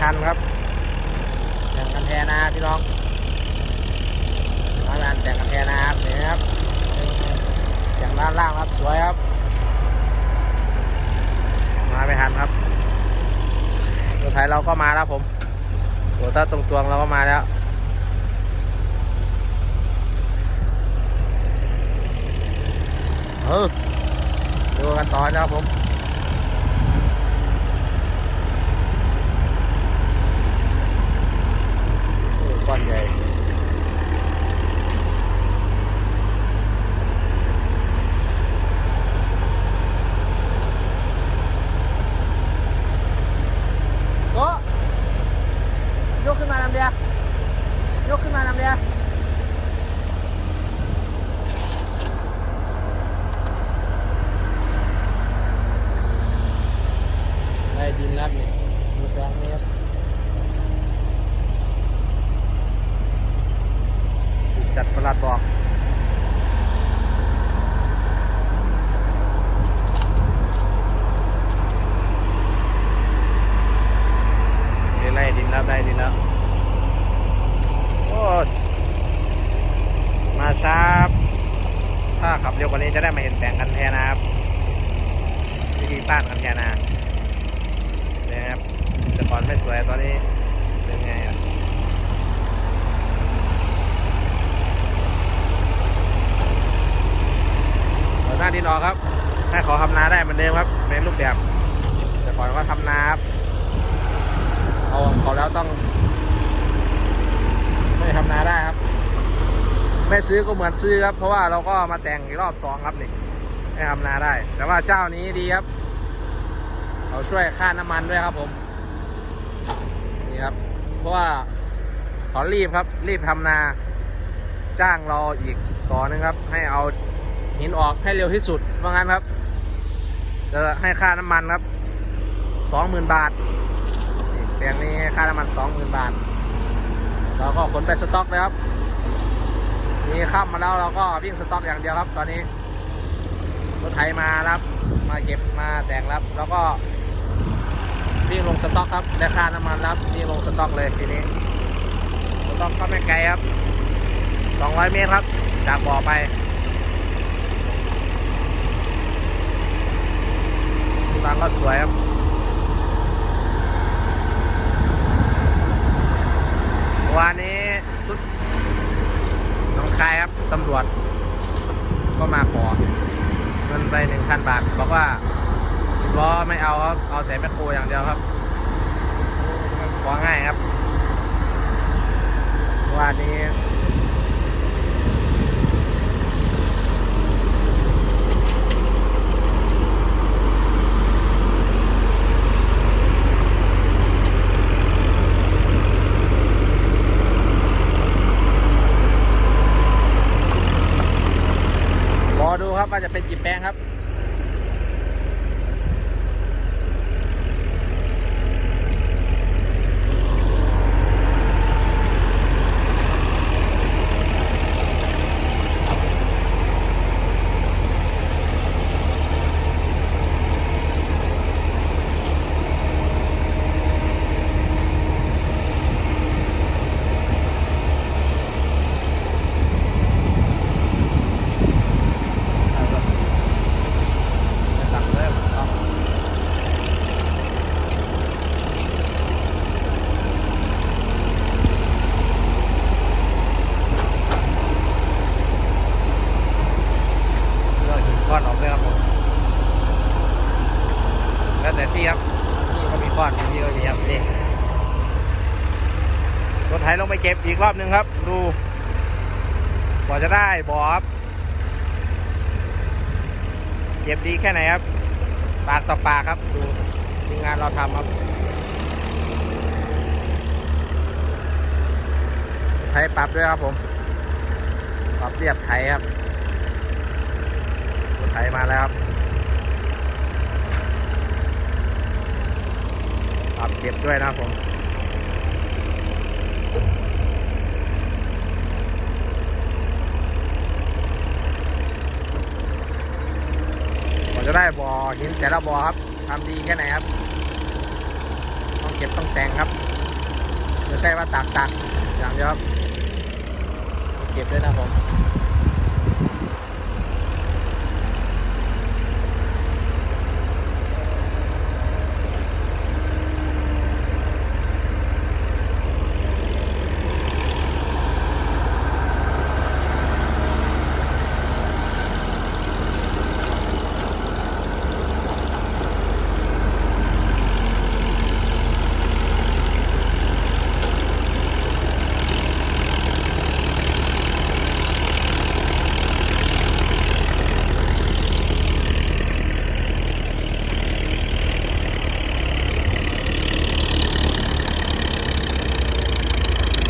ทันครับแต่งกันแทนาพี่น้องร้านแต่งกันแทนาครับนี่ครับแต่งด้านล่างครับสวยครับ มาไม่ทันครับตัวไทยเราก็มาแล้วผมตัวตาตรงตวงเราก็มาแล้วเออดูกันต่อนะครับผม โอ้ก้อนใหญ่ โอ้ยกขึ้นมาลำเดียวยกขึ้นมาลำเดียไดินแล้วนี่ดูแปลงนี้ครับสุดจัดประหลัดบอกนี่ไล่ดินแล้วได้ดินแล้วโอ้มาช้าครับถ้าขับเร็วกว่านี้จะได้มาเห็นแต่งกันแทนนะครับวิธีป้านกันแทนนะ แต่ก่อนไม่สวยตอนนี้เป็นไงอะเปิดหน้าดินออกครับ ให้เขาทำนาได้เหมือนเดิมครับในรูปแบบ แต่ก่อนก็ทำนาครับเอาของเขาแล้วต้องไม่ทำนาได้ครับ ไม่ซื้อก็เหมือนซื้อครับ เพราะว่าเราก็มาแต่งอีกรอบสองครับนี่ไม่ทำนาได้ แต่ว่าเจ้านี้ดีครับเขาช่วยค่าน้ำมันด้วยครับผม ครับ เพราะว่าขารีบครับ รีบทำนา จ้างเราอีกต่อนึงครับ ให้เอาหินออกให้เร็วที่สุดว่างั้นครับ จะให้ค่าน้ำมันครับสองหมื่นบาทนี่แปลงนี้ค่าน้ำมันสองหมื่นบาท เราก็ขนไปสต็อกเลยครับนี่ข้ามมาแล้วเราก็วิ่งสต็อกอย่างเดียวครับ ตอนนี้รถไถมารับ มาเก็บมาแต่งรับ แล้วก็ วิ่งลงสต็อกครับได้ค่าน้ำมันรับวิ่งลงสต็อกเลยทีนี้สต็อกก็ไม่ไกลครับ 200 เมตรครับ จากบ่อไปทางก็สวยครับวันนี้สุดน้องคายครับตำรวจ ก็มาขอเงินไปหนึ่งพันบาทบอกว่า ล้อไม่เอาครับ เอาแต่แมคโครอย่างเดียวครับของ่ายครับวันนี้รอดูครับว่าจะเป็นกี่แปลงครับ สั่งเลยต้องเลือกถึงก้อนออกเลยครับผมแล้วแต่ที่ครับนี่ก็มีก้อนนี่ก็มีครับนี่รถ ไถลงไปเก็บอีกรอบหนึ่งครับ ดูกว่าจะได้บอครับเจ็บดีแค่ไหนครับ ปากต่อปากครับ ดูทีมงานเราทำครับไทยปรับด้วยครับผม ปรับเรียบไทยครับถไทยมาแล้วครับปรับเก็บด้วยนะครับผม กว่า จะได้บ่อหินแต่ละบ่อครับทำดีแค่ไหนครับ ต้องเก็บต้องแต่งครับไม่ใช่ว่าตักตักอย่างเดียวครับ เก็บด้วยนะผม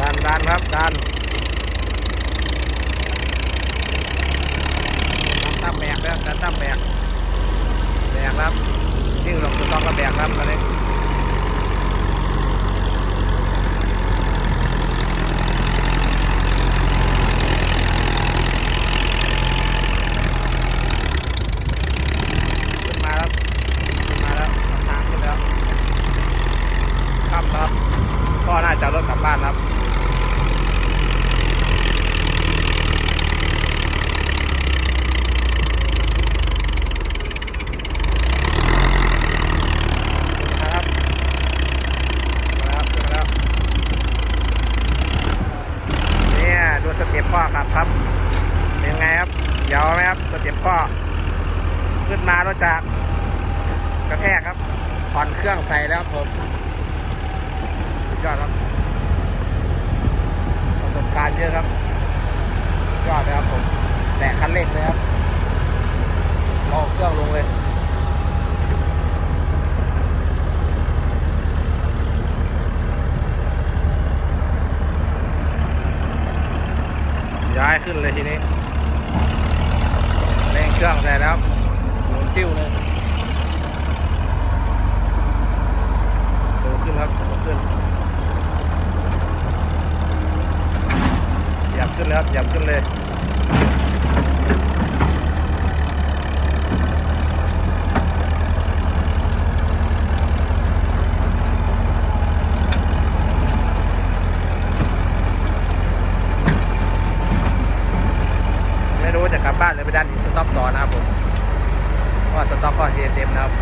ดันดันครับดันตั้มแบกแล้วดันตั้มแบกแบก ครับยิ่งลงตัวต้องกระแบกครับตอนนี้มาแล้วขึ้นมาแล้วทางขึ้นแล้วครับครับก็น่าจะเอารถกลับบ้านครับ นะครับมาแล้วขึ้นมาแล้วเนี่ยดู สเต็ปพ่อครับครับ เป็นไงครับเดี๋ยวไหมครับสเต็ปพ่อขึ้นมารถจะกระแทกครับผ่อนเครื่องใส่แล้วครับผมยอดครับประสบการณ์เยอะครับยอดเลยครับผมแตะคันเร่งเลยครับเอาเครื่องลงเลย ย้าย ขึ้นเลยทีนี้เร่งเครื่องใส่แล้วหมุนติ้วเลยดูขึ้นครับดูขึ้นหยับขึ้นเลยครับหยับขึ้นเลยไม่รู้ว่าจะกลั บ้านหรือไปด้านอีกสต็อปต่อนะครับผมเพราะว่าสต็อปก็เฮเต็มนะครับ